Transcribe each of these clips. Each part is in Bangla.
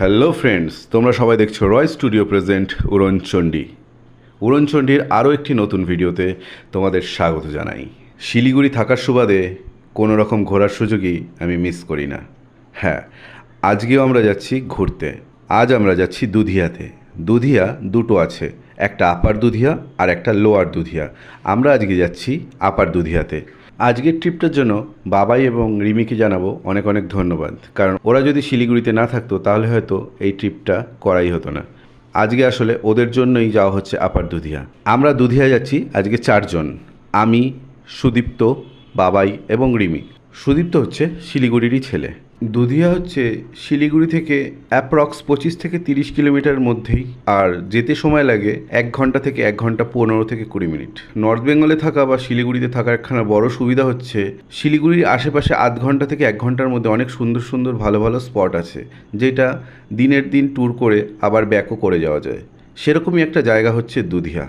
হ্যালো ফ্রেন্ডস তোমরা সবাই দেখছ রয় স্টুডিও প্রেজেন্ট উড়নচণ্ডী উড়নচণ্ডীর আরও একটি নতুন ভিডিওতে তোমাদের স্বাগত জানাই। শিলিগুড়ি থাকার সুবাদে কোনো রকম ঘোরার সুযোগই আমি মিস করি না। হ্যাঁ আজকেও আমরা যাচ্ছি ঘুরতে। আজ আমরা যাচ্ছি দুধিয়াতে। দুধিয়া দুটো আছে। একটা আপার দুধিয়া আর একটা লোয়ার দুধিয়া। আমরা আজকে যাচ্ছি আপার দুধিয়াতে। আজকের ট্রিপটার জন্য বাবাই এবং রিমিকে জানাব অনেক অনেক ধন্যবাদ। কারণ ওরা যদি শিলিগুড়িতে না থাকতো, তাহলে হয়তো এই ট্রিপটা করাই হতো না। আজকে আসলে ওদের জন্যই যাওয়া হচ্ছে আপার দুধিয়া। আমরা দুধিয়া যাচ্ছি আজকে চারজন। আমি, সুদীপ্ত, বাবাই এবং রিমি। সুদীপ্ত হচ্ছে শিলিগুড়িরই ছেলে। দুধিয়া হচ্ছে শিলিগুড়ি থেকে অ্যাপ্রক্স পঁচিশ থেকে তিরিশ কিলোমিটার মধ্যেই, আর যেতে সময় লাগে এক ঘণ্টা থেকে এক ঘণ্টা পনেরো থেকে কুড়ি মিনিট। নর্থ বেঙ্গলে থাকা বা শিলিগুড়িতে থাকার একখানা বড় সুবিধা হচ্ছে, শিলিগুড়ির আশেপাশে আধ ঘণ্টা থেকে এক ঘণ্টার মধ্যে অনেক সুন্দর সুন্দর ভালো ভালো স্পট আছে, যেটা দিনের দিন ট্যুর করে আবার ব্যাকও করে যাওয়া যায়। সেরকমই একটা জায়গা হচ্ছে দুধিয়া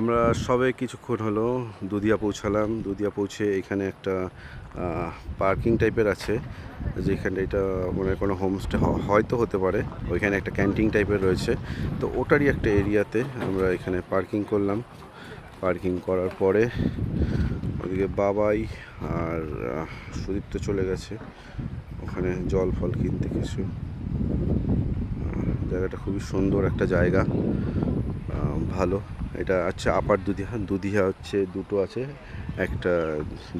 আমরা সবে কিছুক্ষণ হলো দুধিয়া পৌঁছালাম। দুধিয়া পৌঁছে এখানে একটা পার্কিং টাইপের আছে, যেখানে এটা মানে কোনো হোমস্টে হয়তো হতে পারে। ওইখানে একটা ক্যান্টিন টাইপের রয়েছে। তো ওটারই একটা এরিয়াতে আমরা এখানে পার্কিং করলাম। পার্কিং করার পরে ওদিকে বাবাই আর সুদীপ তো চলে গেছে। ওখানে জল ফল কিনতে কিছু। জায়গাটা খুবই সুন্দর একটা জায়গা। ভালো। এটা হচ্ছে আপার দুধিয়া দুধিয়া হচ্ছে দুটো আছে, একটা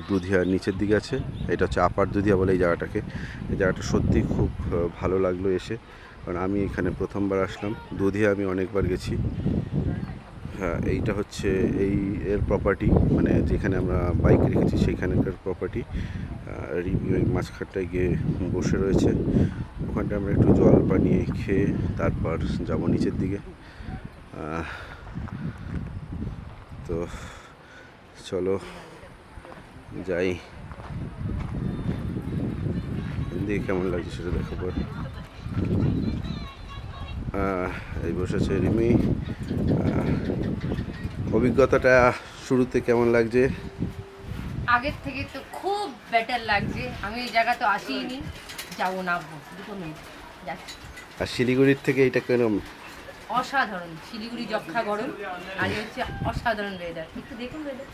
দুধিয়ার নিচের দিকে আছে, এটা হচ্ছে আপার দুধিয়া বলে এই জায়গাটাকে। এই জায়গাটা সত্যি খুব ভালো লাগল এসে, কারণ আমি এখানে প্রথমবার আসলাম, দুধিয়া আমি অনেকবার গেছি। হ্যাঁ এইটা হচ্ছে এই এর প্রপার্টি মানে যেখানে আমরা বাইক রেখেছি সেইখানকার প্রপার্টি মাঝখানটায় গিয়ে বসে রয়েছে। ওখানটা আমরা একটু জল বানিয়ে খেয়ে তারপর যাব নিচের দিকে। তো চলো যাই। দিয়ে কেমন লাগছে সেটা দেখো পর। এই বসেছে রিমি। অভিজ্ঞতাটা শুরুতে কেমন লাগছে? আগের থেকে তো খুব বেটার লাগছে। আমি এই জায়গা তো আসিনি। যাব নামবো দুটো মিনিট। আর শিলিগুড়ির থেকে এটা কেন অসাধারণ। শিলিগুড়ি যক্ষা গরম আর হচ্ছে অসাধারণ ওয়েদার একটু দেখুন ওয়েদার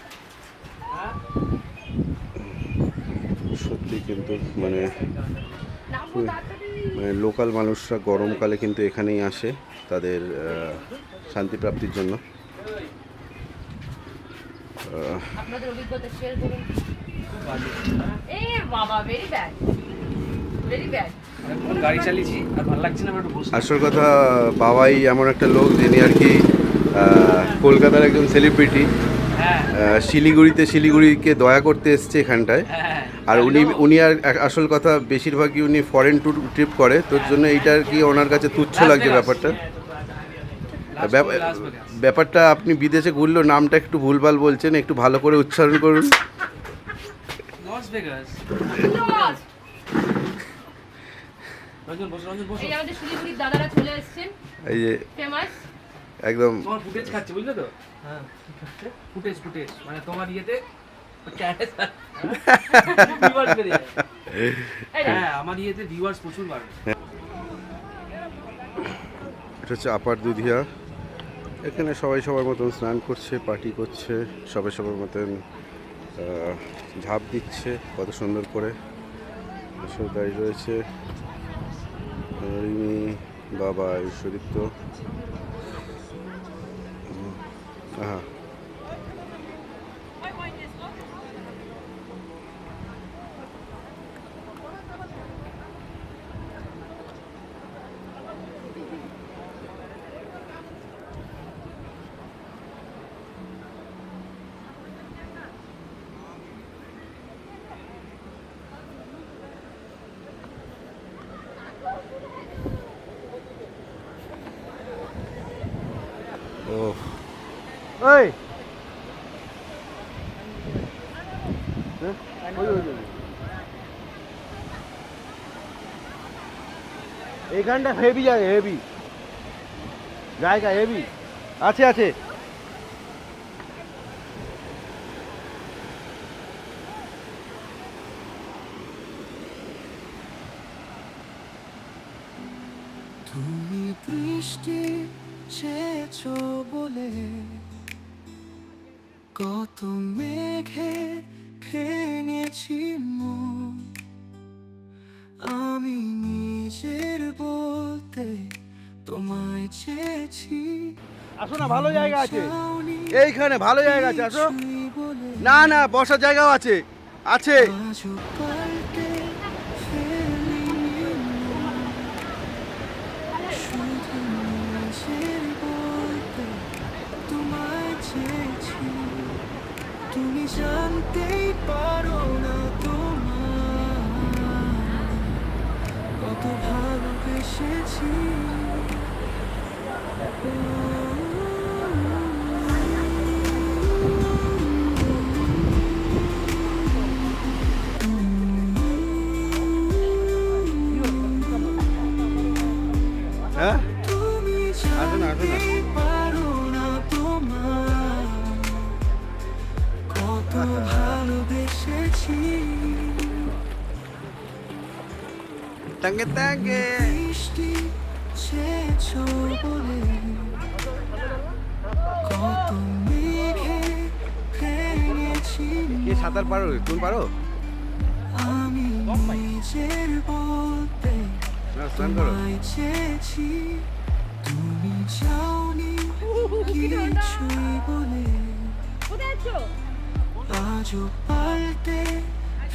সত্যি কিন্তু মানে মানে লোকাল মানুষরা গরমকালে কিন্তু এখানেই আসে তাদের শান্তি প্রাপ্তির জন্য। আপনাদের অভিজ্ঞতা শেয়ার করুন। এ বাবা ভেরি ব্যাড গাড়ি চালিয়েছি আর ভালো লাগছে না আমার একটু বসে আসল কথা বাবাই এমন একটা লোক যিনি আর কি কলকাতার একজন সেলিব্রিটি হ্যাঁ। শিলিগুড়িতে শিলিগুড়িকে দয়া করতে এসছে এখানটায়। হ্যাঁ আর উনি উনি আর এক- আসল কথা বেশিরভাগই উনি ফরেন ট্যুর ট্রিপ করে তোর জন্য এইটা আর কি ওনার কাছে তুচ্ছ লাগছে ব্যাপারটা। ব্যাপ- ব্যাপারটা আপনি বিদেশে ঘুরলেও নামটা একটু ভুলভাল বলছেন একটু ভালো করে উচ্চারণ করুন। রঞ্জন বসো রঞ্জন বসো। এই আমাদের শিলিগুড়ির দাদারা চলে এসেছেন। এই যে ফেমাস একদম তোমার ফুটেজ খাচ্ছে বুঝলে তো? হ্যাঁ ফুটেজ ফুটেজ মানে তোমার ইয়েতে। হ্যাঁ আমার ইয়েতে ভিউয়ার্স প্রচুর বাড়ে এটা হচ্ছে আপার দুধিয়া। এখানে সবাই সবার মতন স্নান করছে পার্টি করছে সবাই সবার মতন আহ, ঝাঁপ দিচ্ছে কত সুন্দর করে। দাঁড়িয়ে রয়েছে। রিমি বাবা ঈশ্বরিত্ব হ্যাঁ ওই। হেভি জায়গা হেভি জায়গা হেভি আছে আছে। তুমি বৃষ্টি চেয়েছ বলে কত মেঘে ভেঙেছি মন। আমি নিজের বলতে তোমায় চেয়েছি। আসো না ভালো জায়গা আছে। এইখানে ভালো জায়গা আছে আসো। না না বসার জায়গাও আছে। আছে। শুধু নিজের বলতে তোমায় জানতেই পারো না তোমার। কত ভালোবেসেছি। তাঙ্গে তাঙ্গে কে সাঁতার পারো তুমি পারো? আমি নিজের বলতে স্নান করো। তুমি চাওনি কিছুই বলে আজও পাল্টে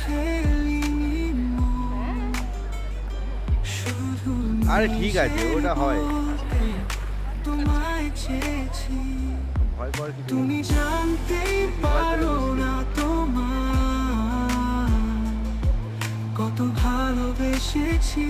ফেলিনি আরে ঠিক আছে, ওটা হয়। ভয় কিছু তুমি জানতে পারো না তোমার কত ভালোবেসেছি।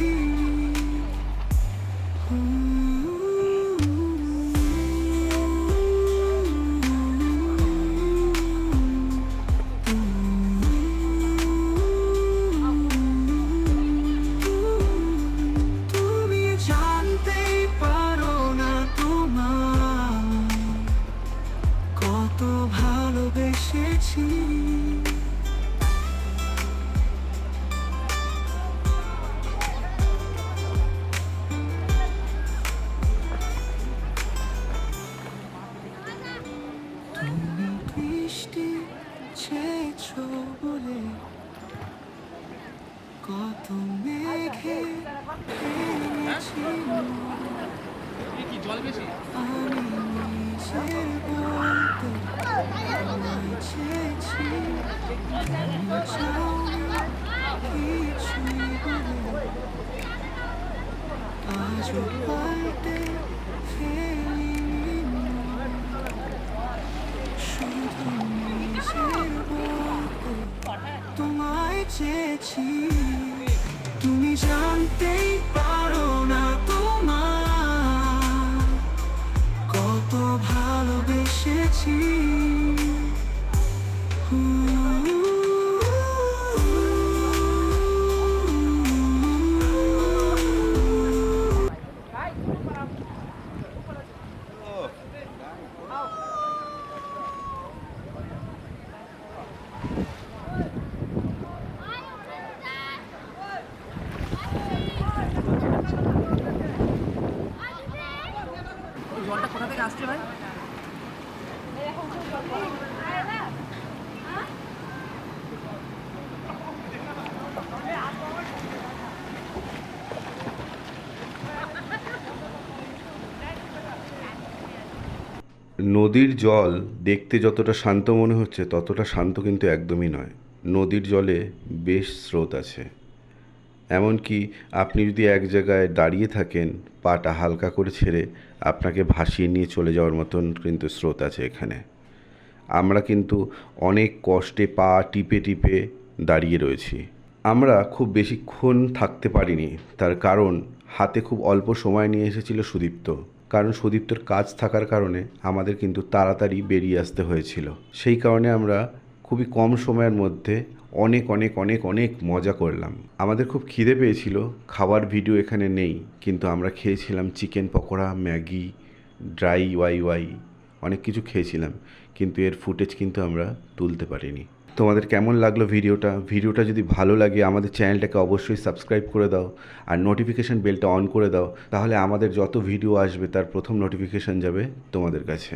চেয়েছি তুমি জানতেই নদীর জল দেখতে যতটা শান্ত মনে হচ্ছে, ততটা শান্ত কিন্তু একদমই নয়। নদীর জলে বেশ স্রোত আছে। এমনকি আপনি যদি এক জায়গায় দাঁড়িয়ে থাকেন, পাটা হালকা করে ছেড়ে আপনাকে ভাসিয়ে নিয়ে চলে যাওয়ার মতন কিন্তু স্রোত আছে এখানে। আমরা কিন্তু অনেক কষ্টে পা টিপে টিপে দাঁড়িয়ে রয়েছি। আমরা খুব বেশিক্ষণ থাকতে পারিনি। তার কারণ, হাতে খুব অল্প সময় নিয়ে এসেছিল সুদীপ্ত। কারণ সুদীপ্তর কাজ থাকার কারণে আমাদের কিন্তু তাড়াতাড়ি বেরিয়ে আসতে হয়েছিল। সেই কারণে আমরা খুবই কম সময়ের মধ্যে অনেক অনেক অনেক অনেক মজা করলাম। আমাদের খুব খিদে পেয়েছিল, খাবার ভিডিও এখানে নেই, কিন্তু আমরা খেয়েছিলাম chicken pakora, Maggi, dry Wai Wai, অনেক কিছু খেয়েছিলাম, কিন্তু এর ফুটেজ কিন্তু আমরা তুলতে পারিনি। তোমাদের কেমন লাগল ভিডিওটা ভিডিওটা যদি ভালো লাগে আমাদের চ্যানেলটাকে অবশ্যই সাবস্ক্রাইব করে দাও আর নোটিফিকেশান বেলটা অন করে দাও তাহলে আমাদের যত ভিডিও আসবে তার প্রথম নোটিফিকেশান যাবে তোমাদের কাছে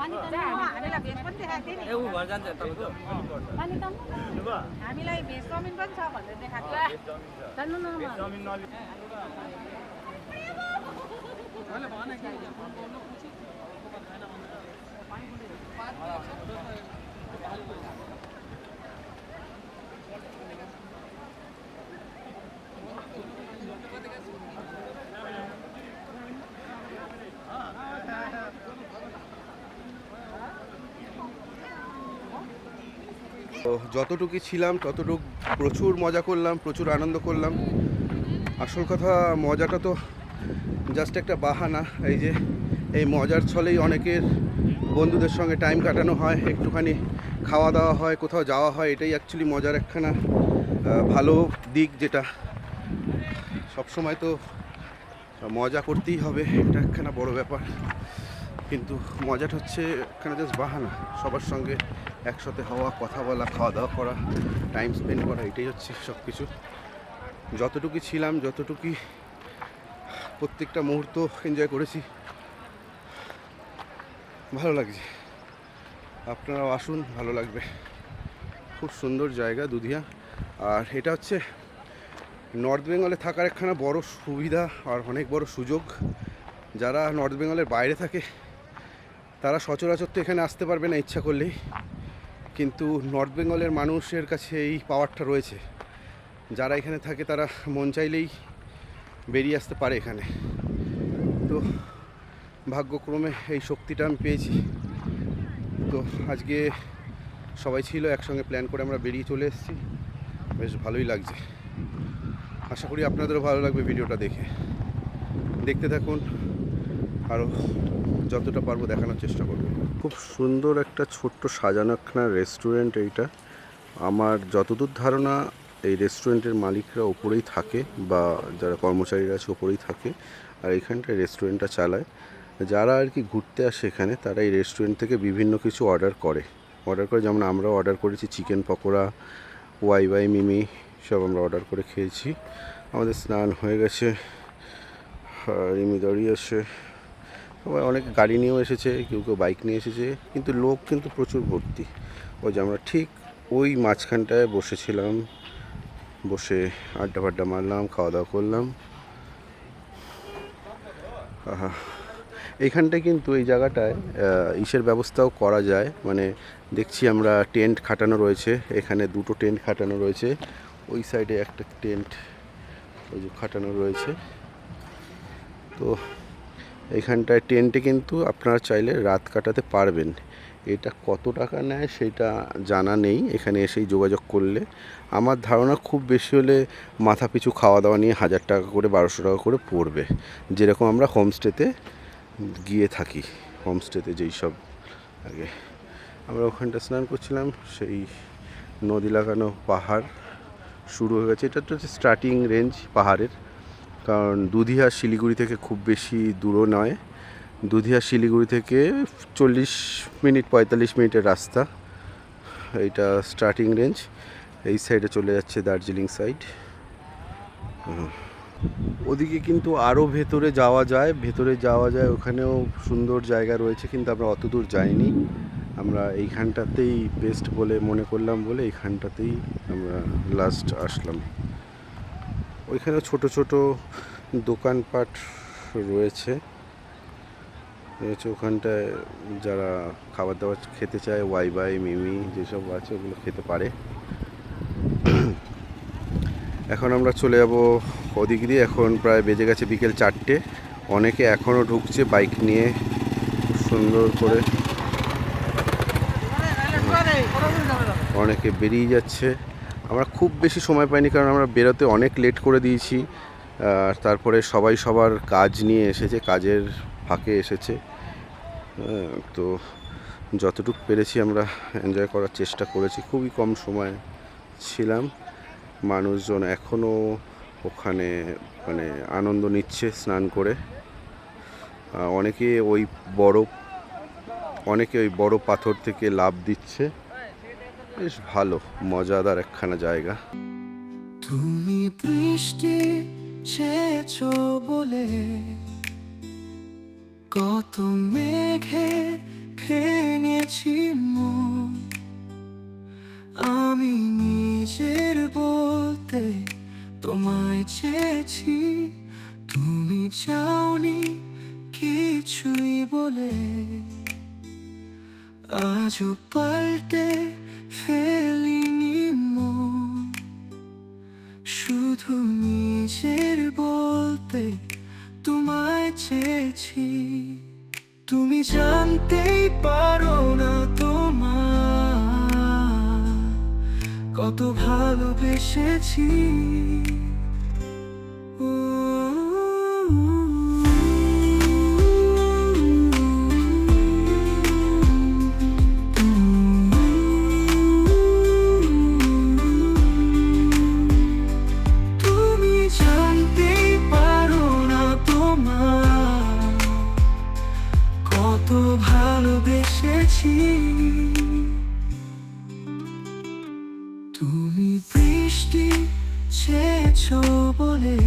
पानी हामीलाई भेज पनि देखाएको थियो ए ऊ घर जान्छ तपाईँको न पानी हामीलाई भेज चाउमिन पनि छ भनेर देखाएको थियो তো যতটুকু ছিলাম, ততটুকু প্রচুর মজা করলাম, প্রচুর আনন্দ করলাম। আসল কথা, মজাটা তো জাস্ট একটা বাহানা। এই যে, এই মজার ছলেই অনেকের বন্ধুদের সঙ্গে টাইম কাটানো হয়, একটুখানি খাওয়া দাওয়া হয়, কোথাও যাওয়া হয়, এটাই অ্যাকচুয়ালি মজার একখানা ভালো দিক যেটা। সবসময় তো মজা করতেই হবে, এটা একখানা বড় ব্যাপার। কিন্তু মজাটা হচ্ছে এখানে জাস্ট বাহানা, সবার সঙ্গে একসাথে হওয়া, কথা বলা, খাওয়া দাওয়া করা টাইম স্পেন্ড করা, এটাই হচ্ছে সব কিছু যতটুকু ছিলাম, যতটুকু প্রত্যেকটা মুহূর্ত এনজয় করেছি, ভালো লাগছে। আপনারাও আসুন, ভালো লাগবে। খুব সুন্দর জায়গা দুধিয়া। আর এটা হচ্ছে নর্থ বেঙ্গলে থাকার একখানা বড় সুবিধা আর অনেক বড় সুযোগ। যারা নর্থ বেঙ্গলের বাইরে থাকে, তারা সচরাচর তো এখানে আসতে পারবে না ইচ্ছা করলেই। কিন্তু নর্থ বেঙ্গলের মানুষের কাছে এই পাওয়ারটা রয়েছে। যারা এখানে থাকে, তারা মন চাইলেই বেরিয়ে আসতে পারে এখানে। তো ভাগ্যক্রমে এই শক্তিটা আমি পেয়েছি। তো আজকে সবাই ছিল, একসঙ্গে প্ল্যান করে আমরা বেরিয়ে চলে এসেছি। বেশ ভালোই লাগছে। আশা করি আপনাদেরও ভালো লাগবে ভিডিওটা দেখে। দেখতে থাকুন। আরও যতটা পারব দেখানোর চেষ্টা করব। খুব সুন্দর একটা ছোট্ট সাজানো একখানা রেস্টুরেন্ট এইটা। আমার যতদূর ধারণা, এই রেস্টুরেন্টের মালিকরা ওপরেই থাকে বা যারা কর্মচারীরা আছে ওপরেই থাকে, আর এইখানটায় রেস্টুরেন্টটা চালায়। যারা আর কি ঘুরতে আসে এখানে, তারা এই রেস্টুরেন্ট থেকে বিভিন্ন কিছু অর্ডার করে। অর্ডার করে, যেমন আমরা অর্ডার করেছি চিকেন পকোড়া, ওয়াই ওয়াই মিমি, সব আমরা অর্ডার করে খেয়েছি। আমাদের স্নান হয়ে গেছে, আর দাঁড়িয়ে আছে। সবাই অনেক গাড়ি নিয়েও এসেছে, কেউ কেউ বাইক নিয়ে এসেছে, কিন্তু লোক কিন্তু প্রচুর ভর্তি। ওই যে আমরা ঠিক ওই মাঝখানটায় বসেছিলাম, বসে আড্ডা ফাড্ডা মারলাম খাওয়া দাওয়া করলাম এইখানটায় কিন্তু এই জায়গাটায় ইসের ব্যবস্থাও করা যায়। মানে দেখছি আমরা টেন্ট খাটানো রয়েছে, এখানে দুটো টেন্ট খাটানো রয়েছে, ওই সাইডে একটা টেন্ট ওই যে খাটানো রয়েছে। তো এইখানটায় টেন্টে কিন্তু আপনারা চাইলে রাত কাটাতে পারবেন। এটা কত টাকা নেয় সেটা জানা নেই, এখানে এসেই যোগাযোগ করলে। আমার ধারণা খুব বেশি হলে মাথা পিছু খাওয়া দাওয়া নিয়ে হাজার টাকা করে, বারোশো টাকা করে পড়বে। যেরকম আমরা হোমস্টেতে গিয়ে থাকি, হোমস্টেতে যেই সব আগে। আমরা ওখানটা স্নান করছিলাম, সেই নদী লাগানো পাহাড় শুরু হয়ে গেছে। এটা তো হচ্ছে স্টার্টিং রেঞ্জ পাহাড়ের। কারণ দুধিয়া শিলিগুড়ি থেকে খুব বেশি দূরও নয়। দুধিয়া শিলিগুড়ি থেকে চল্লিশ মিনিট, পঁয়তাল্লিশ মিনিটের রাস্তা। এইটা স্টার্টিং রেঞ্জ এই সাইডে চলে যাচ্ছে দার্জিলিং সাইড ওদিকে কিন্তু আরও ভেতরে যাওয়া যায়। ভেতরে যাওয়া যায়, ওখানেও সুন্দর জায়গা রয়েছে, কিন্তু আমরা অত দূর যাইনি। আমরা এইখানটাতেই বেস্ট বলে মনে করলাম বলে এইখানটাতেই আমরা লাস্ট আসলাম। ওইখানেও ছোট ছোট দোকানপাট রয়েছে রয়েছে ওখানটায় যারা খাবার দাবার খেতে চায় ওয়াই বাই মিমি যেসব আছে ওগুলো খেতে পারে এখন আমরা চলে যাব ওদিক দিয়ে এখন প্রায় বেজে গেছে বিকেল চারটে অনেকে এখনও ঢুকছে বাইক নিয়ে খুব সুন্দর করে অনেকে বেরিয়ে যাচ্ছে আমরা খুব বেশি সময় পাইনি কারণ আমরা বেরোতে অনেক লেট করে দিয়েছি তারপরে সবাই সবার কাজ নিয়ে এসেছে কাজের ফাঁকে এসেছে। হ্যাঁ, তো যতটুকু পেরেছি আমরা এনজয় করার চেষ্টা করেছি। খুবই কম সময় ছিলাম। মানুষজন এখনও ওখানে মানে আনন্দ নিচ্ছে স্নান করে। অনেকে ওই বড় অনেকে ওই বড় পাথর থেকে লাভ দিচ্ছে। বেশ ভালো, মজাদার একখানা জায়গা। তুমি বৃষ্টি চেয়েছ বলে, কত মেঘে ভেঙেছি আমি নিজের বলতে তোমায় চেয়েছি, তুমি চাওনি কিছুই বলে। আজও পাল্টে ফেলিনি মন। শুধু নিজের বলতে তোমায় চেয়েছি। তুমি জানতেই পারো না তোমার কত ভালোবেসেছি। তুমি বৃষ্টি চেয়েছ বলে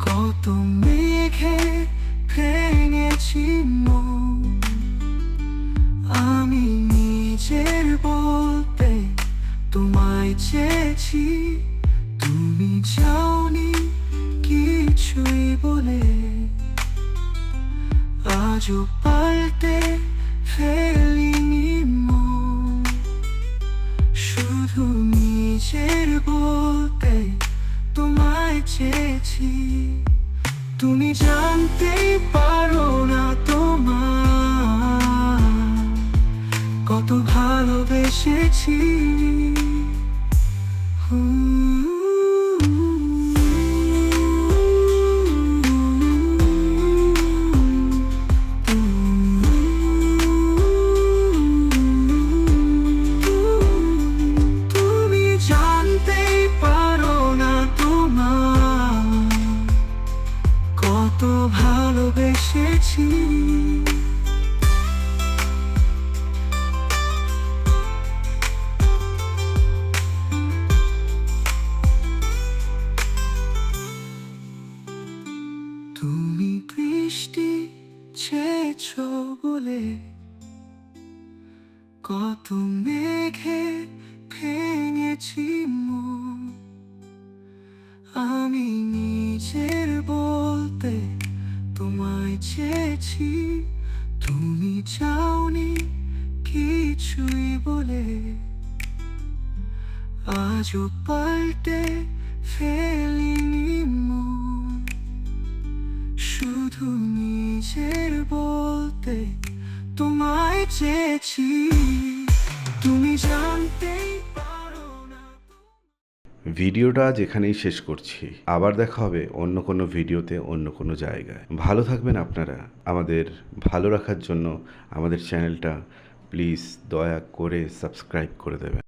কত মেঘে ভেঙেছি আমি নিজের বলতে তোমায় চেয়েছি, তুমি যাওনি কিছুই বলে। আজও চাওনি কিছুই বলে। আজও পাল্টে ফেলিনি মন। শুধু নিজের বলতে তোমায় চেয়েছি। তুমি জানতেই ভিডিওটা আজ এখানেই শেষ করছি। আবার দেখা হবে অন্য কোনো ভিডিওতে অন্য কোনো জায়গায়। ভালো থাকবেন আপনারা। আমাদের ভালো রাখার জন্য আমাদের চ্যানেলটা প্লিজ দয়া করে সাবস্ক্রাইব করে দেবেন।